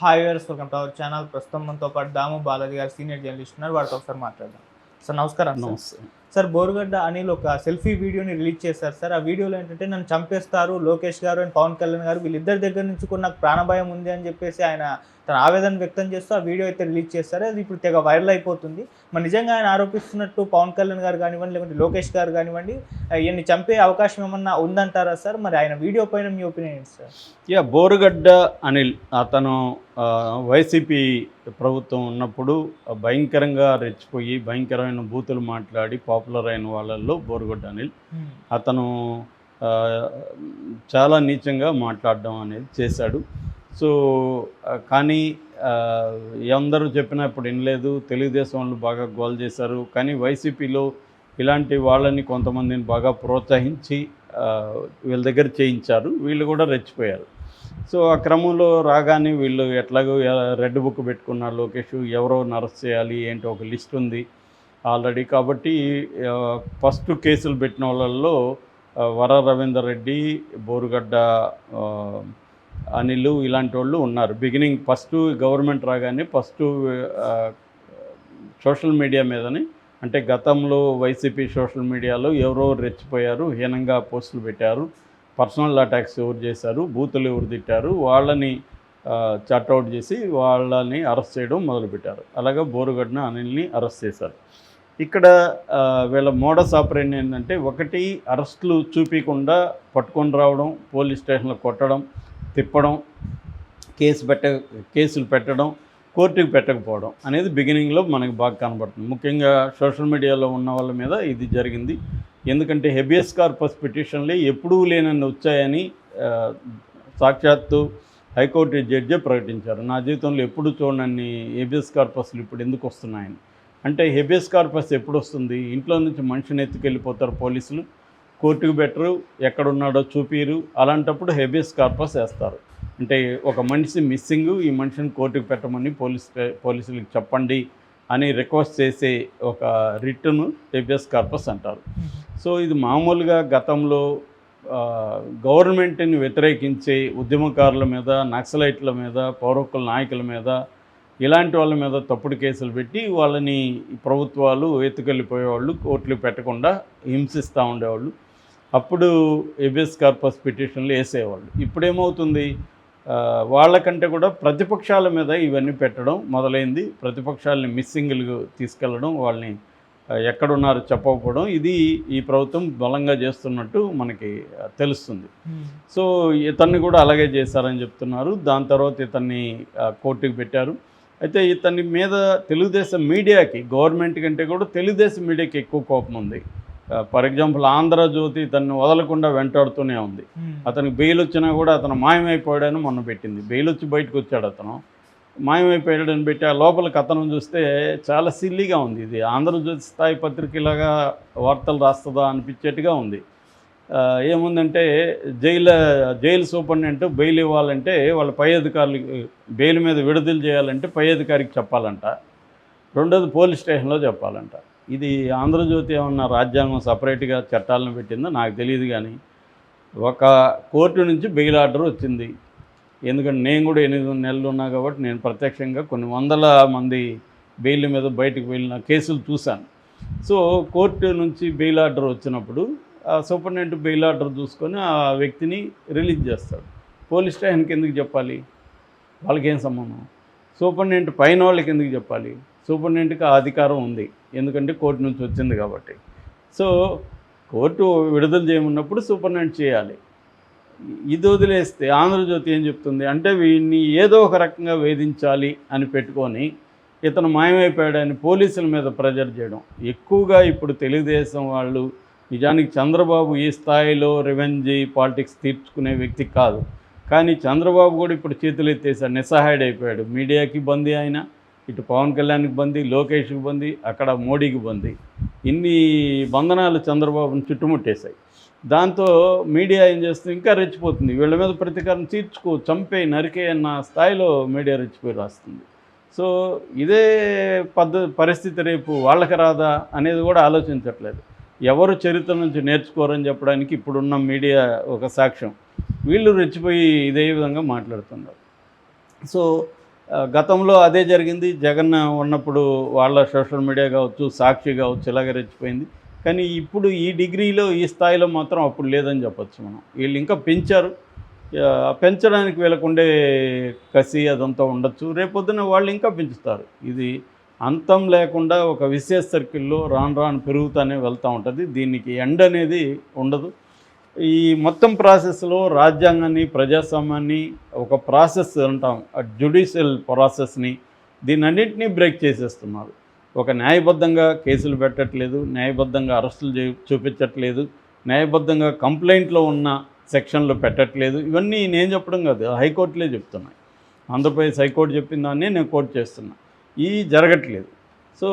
Hi viewers welcome to our channel. ప్రస్తుతం మనతో పాటు దాము బాలాజీ గారు సీనియర్ జర్నలిస్ట్ ఉన్నారు. వారితో ఒకసారి మాట్లాడదాం. సార్ నమస్కారం సార్. నమస్తే. సార్ బోరుగడ్డ అనిల్ ఒక సెల్ఫీ వీడియోని రిలీజ్ చేశారు సార్. ఆ వీడియోలో ఏంటంటే నన్ను చంపేస్తారు లోకేష్ గారు అండ్ పవన్ కళ్యాణ్ గారు. వీళ్ళిద్దరి దగ్గర నుంచి కూడా నాకు ప్రాణభయం ఉంది అని చెప్పేసి ఆయన తన ఆవేదన వ్యక్తం చేస్తూ ఆ వీడియో అయితే రిలీజ్ చేస్తారు. అది ఇప్పుడు తెగ వైరల్ అయిపోతుంది. మరి నిజంగా ఆయన ఆరోపిస్తున్నట్టు పవన్ కళ్యాణ్ గారు కానివ్వండి లేకుంటే లోకేష్ గారు కానివ్వండి ఈయన్ని చంపే అవకాశం ఏమన్నా ఉందంటారా సార్? మరి ఆయన వీడియో పైన మీ ఒపీనియన్ ఏంటి సార్? యా బోరుగడ్డ అనిల్ అతను వైసీపీ ప్రభుత్వం ఉన్నప్పుడు భయంకరంగా రెచ్చిపోయి భయంకరమైన బూతులు మాట్లాడి పాపులర్ అయిన వాళ్ళల్లో బోరుగడ్డ అనిల్ అతను చాలా నీచంగా మాట్లాడడం అనేది చేశాడు. సో కానీ ఆ, అందరూ చెప్పినా ఇప్పుడు వినలేదు. తెలుగుదేశం వాళ్ళు బాగా గోల్ చేశారు. కానీ వైసీపీలో ఇలాంటి వాళ్ళని కొంతమందిని బాగా ప్రోత్సహించి వీళ్ళ దగ్గర చేయించారు. వీళ్ళు కూడా రెచ్చిపోయారు. సో ఆ క్రమంలో రాగానే వీళ్ళు ఎట్లాగో రెడ్ బుక్ పెట్టుకున్నారు. లోకేష్ ఎవరో నరస్ట్ చేయాలి ఏంటో ఒక లిస్ట్ ఉంది ఆల్రెడీ కాబట్టి ఫస్ట్ కేసులు పెట్టిన వాళ్ళల్లో వర రవీందర్ రెడ్డి బోరుగడ్డ అనిల్ ఇలాంటి వాళ్ళు ఉన్నారు. బిగినింగ్ ఫస్ట్ గవర్నమెంట్ రాగానే ఫస్ట్ సోషల్ మీడియా మీదని అంటే గతంలో వైసీపీ సోషల్ మీడియాలో ఎవరో రెచ్చిపోయారు హీనంగా పోస్టులు పెట్టారు పర్సనల్ అటాక్స్ ఎవరు చేశారు బూతులు ఎవరు తిట్టారు వాళ్ళని చట్అవుట్ చేసి వాళ్ళని అరెస్ట్ చేయడం మొదలుపెట్టారు. అలాగే బోరుగడ్న అనిల్ని అరెస్ట్ చేశారు. ఇక్కడ వీళ్ళ మోడస్ ఆపరేషన్ ఏంటంటే ఒకటి అరెస్టులు చూపించకుండా పట్టుకొని రావడం పోలీస్ స్టేషన్లో కొట్టడం తిప్పడం కేసు పెట్ట కేసులు పెట్టడం కోర్టుకు పెట్టకపోవడం అనేది బిగినింగ్లో మనకు బాగా కనబడుతుంది. ముఖ్యంగా సోషల్ మీడియాలో ఉన్న వాళ్ళ మీద ఇది జరిగింది. ఎందుకంటే హెబియస్ కార్పస్ పిటిషన్లే ఎప్పుడూ లేనన్ని వచ్చాయని సాక్షాత్తు హైకోర్టు జడ్జే ప్రకటించారు. నా జీవితంలో ఎప్పుడు చూడనన్ని హెబియస్ కార్పస్లు ఇప్పుడు ఎందుకు వస్తున్నాయని. అంటే హెబియస్ కార్పస్ ఎప్పుడు వస్తుంది? ఇంట్లో నుంచి మనిషిని ఎత్తుకెళ్ళిపోతారు పోలీసులు. కోర్టుకు బెటరు ఎక్కడున్నాడో చూపిరు అలాంటప్పుడు హెబియస్ కార్పస్ వేస్తారు. అంటే ఒక మనిషి మిస్సింగ్ ఈ మనిషిని కోర్టుకు పెట్టమని పోలీస్ పోలీసులకు చెప్పండి అని రిక్వెస్ట్ చేసే ఒక రిటర్న్ హెబియస్ కార్పస్ అంటారు. సో ఇది మామూలుగా గతంలో గవర్నమెంట్ని వ్యతిరేకించే ఉద్యమకారుల మీద నక్సలైట్ల మీద పౌరకుల నాయకుల మీద ఇలాంటి వాళ్ళ మీద తప్పుడు కేసులు పెట్టి వాళ్ళని ప్రభుత్వాలు ఎత్తుకెళ్ళిపోయేవాళ్ళు కోర్టులు పెట్టకుండా హింసిస్తూ ఉండేవాళ్ళు. అప్పుడు ఎబిఎస్ కార్పస్ పిటిషన్లు వేసేవాళ్ళు. ఇప్పుడేమవుతుంది? వాళ్ళకంటే కూడా ప్రతిపక్షాల మీద ఇవన్నీ పెట్టడం మొదలైంది. ప్రతిపక్షాలని మిస్సింగ్లు తీసుకెళ్ళడం వాళ్ళని ఎక్కడున్నారో చెప్పకపోవడం ఇది ఈ ప్రభుత్వం బలంగా చేస్తున్నట్టు మనకి తెలుస్తుంది. సో ఇతన్ని కూడా అలాగే చేశారని చెప్తున్నారు. దాని తర్వాత ఇతన్ని కోర్టుకు పెట్టారు. అయితే ఇతని మీద తెలుగుదేశం మీడియాకి గవర్నమెంట్ కంటే కూడా తెలుగుదేశం మీడియాకి ఎక్కువ కోపం ఉంది. ఫర్ ఎగ్జాంపుల్ ఆంధ్రజ్యోతి ఇతన్ని వదలకుండా వెంటాడుతూనే ఉంది. అతనికి బెయిల్ వచ్చినా కూడా అతను మాయమైపోయాడని మొన్న పెట్టింది. బెయిల్ వచ్చి బయటకు వచ్చాడు అతను. మాయమైపోయాడని పెట్టి ఆ లోపల కథనం చూస్తే చాలా సిల్లీగా ఉంది. ఇది ఆంధ్రజ్యోతి స్థాయి పత్రికలాగా వార్తలు రాస్తుందా అనిపించేట్టుగా ఉంది. ఏముందంటే జైలు జైలు సూపరింటెండెంట్ బెయిల్ ఇవ్వాలంటే వాళ్ళ పై అధికారులకి బెయిల్ మీద విడుదల చేయాలంటే పై అధికారికి చెప్పాలంట. రెండోది పోలీస్ స్టేషన్లో చెప్పాలంట. ఇది ఆంధ్రజ్యోతి ఏమన్నా రాజ్యాంగం సపరేట్గా చట్టాలను పెట్టిందో నాకు తెలియదు కానీ ఒక కోర్టు నుంచి బెయిల్ ఆర్డర్ వచ్చింది. ఎందుకంటే నేను కూడా ఎనిమిది నెలలు ఉన్నా కాబట్టి నేను ప్రత్యక్షంగా కొన్ని వందల మంది బెయిల్ మీద బయటకు వెళ్ళిన కేసులు చూశాను. సో కోర్టు నుంచి బెయిల్ ఆర్డర్ వచ్చినప్పుడు ఆ సూపరింటెండెంట్ బెయిల్ ఆర్డర్ చూసుకొని ఆ వ్యక్తిని రిలీజ్ చేస్తాడు. పోలీస్ స్టేషన్కి ఎందుకు చెప్పాలి? వాళ్ళకేం సంబంధం? సూపరింటెండెంట్ పైన వాళ్ళకి ఎందుకు చెప్పాలి? సూపరింటెండెంట్కి ఆ అధికారం ఉంది. ఎందుకంటే కోర్టు నుంచి వచ్చింది కాబట్టి. సో కోర్టు విడుదల చేయమన్నప్పుడు సూపరింటెండెంట్ చేయాలి. ఇది వదిలేస్తే ఆంధ్రజ్యోతి ఏం చెప్తుంది? అంటే వీడిని ఏదో ఒక రకంగా వేధించాలి అని పెట్టుకొని ఇతను మాయమైపోయాడని పోలీసుల మీద ప్రెజర్ చేయడం. ఎక్కువగా ఇప్పుడు తెలుగుదేశం వాళ్ళు నిజానికి చంద్రబాబు ఈ స్థాయిలో రివెంజ్ పాలిటిక్స్ తీర్చుకునే వ్యక్తి కాదు. కానీ చంద్రబాబు కూడా ఇప్పుడు చేతులు ఎత్తేసాడు నిస్సహాయుడైపోయాడు. మీడియాకి బందీ అయినా ఇటు పవన్ కళ్యాణ్కి బంది లోకేష్కి బంది అక్కడ మోడీకి బంది. ఇన్ని బంధనాలు చంద్రబాబును చుట్టుముట్టేశాయి. దాంతో మీడియా ఏం చేస్తుంది? ఇంకా రెచ్చిపోతుంది. వీళ్ళ మీద ప్రతీకారం తీర్చుకో చంపే నరికే అన్న స్థాయిలో మీడియా రెచ్చిపోయి రాస్తుంది. సో ఇదే పద్ధ పరిస్థితి రేపు వాళ్ళకి రాదా అనేది కూడా ఆలోచించట్లేదు. ఎవరు చరిత్ర నుంచి నేర్చుకోరని చెప్పడానికి ఇప్పుడున్న మీడియా ఒక సాక్ష్యం. వీళ్ళు రెచ్చిపోయి ఇదే విధంగా మాట్లాడుతున్నారు. సో గతంలో అదే జరిగింది. జగన్ ఉన్నప్పుడు వాళ్ళ సోషల్ మీడియా కావచ్చు సాక్షి కావచ్చు ఇలాగ రెచ్చిపోయింది. కానీ ఇప్పుడు ఈ డిగ్రీలో ఈ స్థాయిలో మాత్రం అప్పుడు లేదని చెప్పొచ్చు మనం. వీళ్ళు ఇంకా పెంచారు. పెంచడానికి వీళ్ళకుండే కసి అదంతా ఉండొచ్చు. రేపొద్దున వాళ్ళు ఇంకా పెంచుతారు. ఇది అంతం లేకుండా ఒక విశేష సర్కిల్లో రాను రాను పెరుగుతూనే వెళ్తూ ఉంటుంది. దీనికి ఎండ్ అనేది ఉండదు. ఈ మొత్తం ప్రాసెస్లో రాజ్యాంగాన్ని ప్రజాస్వామ్యాన్ని ఒక ప్రాసెస్ అంటాం జ్యుడిషియల్ ప్రాసెస్ని దీనన్నింటినీ బ్రేక్ చేసేస్తున్నారు. ఒక న్యాయబద్ధంగా కేసులు పెట్టట్లేదు న్యాయబద్ధంగా అరెస్టులు చే చూపించట్లేదు న్యాయబద్ధంగా కంప్లైంట్లో ఉన్న సెక్షన్లు పెట్టట్లేదు. ఇవన్నీ నేను చెప్పడం కాదు హైకోర్టులే చెప్తున్నాయి. ఆంధ్రప్రదేశ్ హైకోర్టు చెప్పిన దాన్ని నేను కోర్టు చేస్తున్నా. ఈ జరగట్లేదు. సో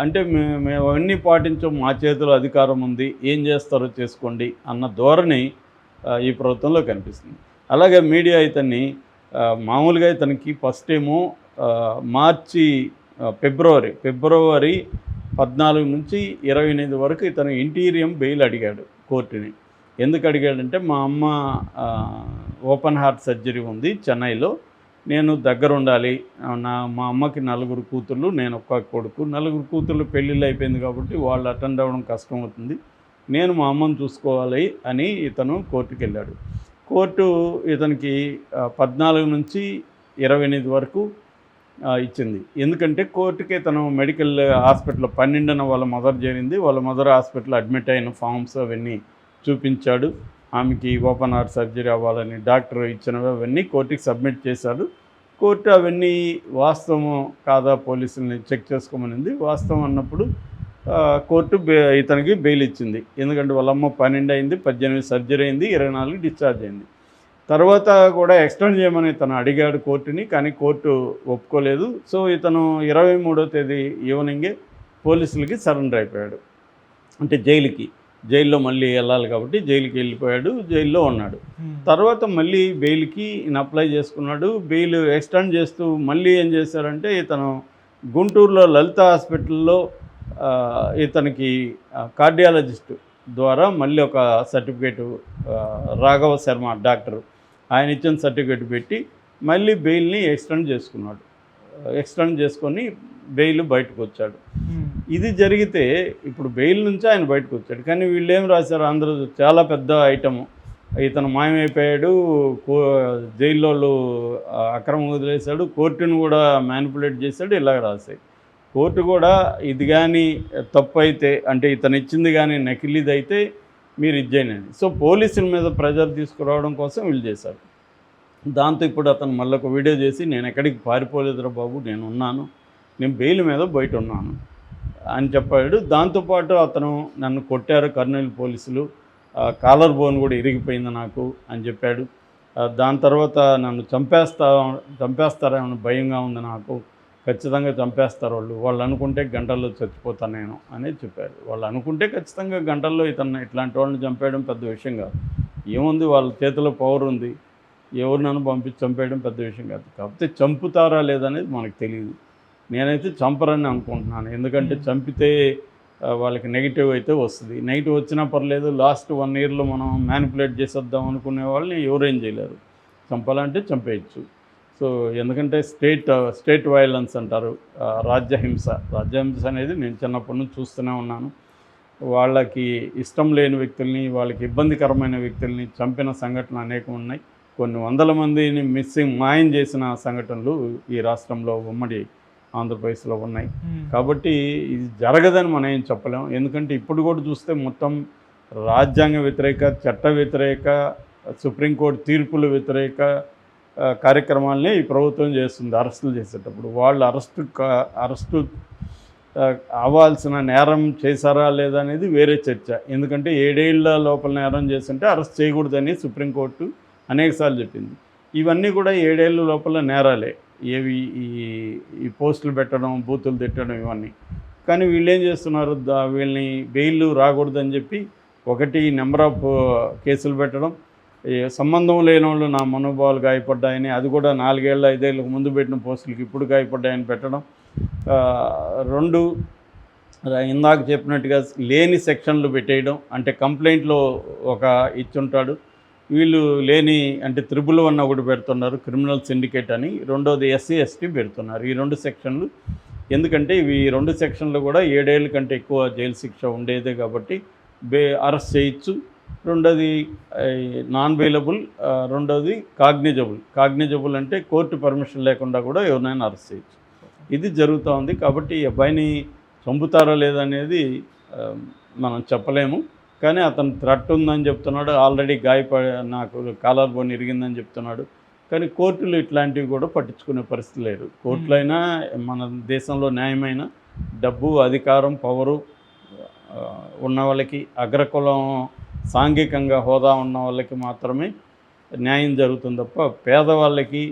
అంటే మే- మేము అవన్నీ పాటించం మా చేతిలో అధికారం ఉంది. ఏం చేస్తారో చేసుకోండి అన్న ధోరణి ఈ ప్రభుత్వంలో కనిపిస్తుంది. అలాగే మీడియా ఇతన్ని మామూలుగా ఇతనికి ఫస్ట్ ఏమో మార్చి ఫిబ్రవరి ఫిబ్రవరి పద్నాలుగు నుంచి ఇరవై ఎనిమిది వరకు ఇతను ఇంటీరియం బెయిల్ అడిగాడు కోర్టుని. ఎందుకు అడిగాడంటే మా అమ్మ ఓపెన్ హార్ట్ సర్జరీ ఉంది చెన్నైలో. నేను దగ్గర ఉండాలి నా మా అమ్మకి నలుగురు కూతుర్లు నేను ఒక్క కొడుకు. నలుగురు కూతుర్లు పెళ్ళిళ్ళు అయిపోయింది కాబట్టి వాళ్ళు అటెండ్ అవ్వడం కష్టం అవుతుంది. నేను మా అమ్మను చూసుకోవాలి అని ఇతను కోర్టుకి వెళ్ళాడు కోర్టు ఇతనికి పద్నాలుగు నుంచి ఇరవై ఎనిమిది వరకు ఇచ్చింది. ఎందుకంటే కోర్టుకి తను మెడికల్ హాస్పిటల్ పన్నెండున వాళ్ళ మదర్ చేరింది. వాళ్ళ మదర్ హాస్పిటల్ అడ్మిట్ అయిన ఫామ్స్ అవన్నీ చూపించాడు. ఆమెకి ఓపెన్ హార్ట్ సర్జరీ అవ్వాలని డాక్టర్ ఇచ్చినవి అవన్నీ కోర్టుకి సబ్మిట్ చేశాడు. కోర్టు అవన్నీ వాస్తవం కాదా పోలీసుల్ని చెక్ చేసుకోమనింది. వాస్తవం అన్నప్పుడు కోర్టు ఇతనికి బెయిల్ ఇచ్చింది. ఎందుకంటే వాళ్ళమ్మ పన్నెండు అయింది పద్దెనిమిది సర్జరీ అయింది ఇరవై నాలుగు డిశ్చార్జ్ అయింది. తర్వాత కూడా ఎక్స్టెండ్ చేయమని ఇతను అడిగాడు కోర్టుని కానీ కోర్టు ఒప్పుకోలేదు. సో ఇతను ఇరవై మూడో తేదీ ఈవినింగే పోలీసులకి సరెండర్ అయిపోయాడు. అంటే జైలుకి. జైల్లో మళ్ళీ వెళ్ళాలి కాబట్టి జైలుకి వెళ్ళిపోయాడు జైల్లో ఉన్నాడు. తర్వాత మళ్ళీ బెయిల్కి ఈయన అప్లై చేసుకున్నాడు. బెయిల్ ఎక్స్టెండ్ చేస్తూ మళ్ళీ ఏం చేశారంటే ఇతను గుంటూరులో లలిత హాస్పిటల్లో ఇతనికి కార్డియాలజిస్ట్ ద్వారా మళ్ళీ ఒక సర్టిఫికేట్ రాఘవ శర్మ డాక్టర్ ఆయన ఇచ్చిన సర్టిఫికేట్ పెట్టి మళ్ళీ బెయిల్ని ఎక్స్టెండ్ చేసుకున్నాడు. ఎక్స్టెండ్ చేసుకొని బెయిల్ బయటకు వచ్చాడు. ఇది జరిగితే ఇప్పుడు బెయిల్ నుంచి ఆయన బయటకు వచ్చాడు. కానీ వీళ్ళు ఏం రాశారు? ఆంధ్రజ్యోతి చాలా పెద్ద ఐటము. ఇతను మాయమైపోయాడు కో జైల్లో వాళ్ళు, అక్రమం వదిలేశాడు కోర్టును కూడా మ్యానిపులేట్ చేశాడు ఇలాగ రాశాయి. కోర్టు కూడా ఇది కానీ తప్పు అయితే అంటే ఇతను ఇచ్చింది కానీ నకిలీది అయితే మీరు ఇచ్చేయండి సో పోలీసుల మీద ప్రెజర్ తీసుకురావడం కోసం వీళ్ళు చేశారు. దాంతో ఇప్పుడు అతను మళ్ళీ ఒక వీడియో చేసి నేను ఎక్కడికి పారిపోలేదురా బాబు నేను ఉన్నాను. నేను బెయిల్ మీద బయట ఉన్నాను. అని చెప్పాడు. దాంతోపాటు అతను నన్ను కొట్టారు కర్నూలు పోలీసులు. కాలర్ బోన్ కూడా ఇరిగిపోయింది నాకు అని చెప్పాడు. దాని తర్వాత నన్ను చంపేస్తా చంపేస్తారేమో భయంగా ఉంది నాకు. ఖచ్చితంగా చంపేస్తారు వాళ్ళు. వాళ్ళు అనుకుంటే గంటల్లో చచ్చిపోతాను నేను అనేది చెప్పారు. వాళ్ళు అనుకుంటే ఖచ్చితంగా గంటల్లో ఇతను ఇట్లాంటి వాళ్ళని చంపేయడం పెద్ద విషయం కాదు. ఏముంది? వాళ్ళ చేతిలో పవర్ ఉంది. ఎవరు నన్ను పంపించి చంపేయడం పెద్ద విషయం కాదు. కాకపోతే చంపుతారా లేదనేది మనకు తెలియదు నేనైతే చంపరని అనుకుంటున్నాను. ఎందుకంటే చంపితే వాళ్ళకి నెగిటివ్ అయితే వస్తుంది. నెగిటివ్ వచ్చినా పర్లేదు లాస్ట్ వన్ ఇయర్లో మనం మ్యానిపులేట్ చేసేద్దాం అనుకునే వాళ్ళని ఎవరేం చేయలేరు. చంపాలంటే చంపేయచ్చు. సో ఎందుకంటే స్టేట్ స్టేట్ వైలెన్స్ అంటారు రాజ్యహింస రాజ్యహింస అనేది నేను చిన్నప్పటి నుంచి చూస్తూనే ఉన్నాను. వాళ్ళకి ఇష్టం లేని వ్యక్తుల్ని వాళ్ళకి ఇబ్బందికరమైన వ్యక్తుల్ని చంపిన సంఘటనలు అనేకం ఉన్నాయి. కొన్ని వందల మందిని మిస్సింగ్ మాయం చేసిన సంఘటనలు ఈ రాష్ట్రంలో ఉమ్మడి ఆంధ్రప్రదేశ్లో ఉన్నాయి. కాబట్టి ఇది జరగదని మనం ఏం చెప్పలేం ఎందుకంటే ఇప్పుడు కూడా చూస్తే మొత్తం రాజ్యాంగ వ్యతిరేక చట్ట వ్యతిరేక సుప్రీంకోర్టు తీర్పుల వ్యతిరేక కార్యక్రమాలనే ఈ ప్రభుత్వం చేస్తుంది అరెస్టులు చేసేటప్పుడు. వాళ్ళు అరెస్టు అరెస్టు అవ్వాల్సిన నేరం చేశారా లేదా అనేది వేరే చర్చ. ఎందుకంటే ఏడేళ్ళ లోపల నేరం చేస్తుంటే అరెస్ట్ చేయకూడదని సుప్రీంకోర్టు అనేకసార్లు చెప్పింది. ఇవన్నీ కూడా ఏడేళ్ళ లోపల నేరాలే. ఏవి ఈ ఈ పోస్టులు పెట్టడం బూతులు తిట్టడం ఇవన్నీ. కానీ వీళ్ళు ఏం చేస్తున్నారు వీళ్ళని బెయిల్ రాకూడదని చెప్పి ఒకటి నెంబర్ ఆఫ్ కేసులు పెట్టడం. ఈ సంబంధం లేని వాళ్ళు నా మనోభావాలు గాయపడ్డాయని అది కూడా నాలుగేళ్ళ ఐదేళ్ళకు ముందు పెట్టిన పోస్టులకి ఇప్పుడు గాయపడ్డాయని పెట్టడం. రెండు ఇందాక చెప్పినట్టుగా లేని సెక్షన్లు పెట్టేయడం. అంటే కంప్లైంట్లో ఒక ఇచ్చుంటాడు. వీళ్ళు లేని అంటే త్రిబుల్ వన్ ఒకటి పెడుతున్నారు క్రిమినల్ సిండికేట్ అని. రెండోది ఎస్సీ ఎస్టీ పెడుతున్నారు. ఈ రెండు సెక్షన్లు ఎందుకంటే ఇవి రెండు సెక్షన్లు కూడా ఏడేళ్ళ కంటే ఎక్కువ జైలు శిక్ష ఉండేదే కాబట్టి బే అరెస్ట్ చేయొచ్చు. రెండోది నాన్ బెయిలబుల్ రెండోది కాగ్నిజబుల్. కాగ్నిజబుల్ అంటే కోర్టు పర్మిషన్ లేకుండా కూడా ఎవరినైనా అరెస్ట్ చేయొచ్చు. ఇది జరుగుతూ ఉంది కాబట్టి ఈ అబ్బాయిని చంపుతారో లేదనేది మనం చెప్పలేము. కానీ అతను థ్రట్ ఉందని చెప్తున్నాడు. ఆల్రెడీ గాయపడి నాకు కాలర్ బోన్ ఇరిగిందని చెప్తున్నాడు. కానీ కోర్టులు ఇట్లాంటివి కూడా పట్టించుకునే పరిస్థితి లేదు. కోర్టులు అయినా మన దేశంలో న్యాయమైన డబ్బు అధికారం పవరు ఉన్న వాళ్ళకి అగ్రకులం సాంఘికంగా హోదా ఉన్న వాళ్ళకి మాత్రమే న్యాయం జరుగుతుంది తప్ప పేదవాళ్ళకి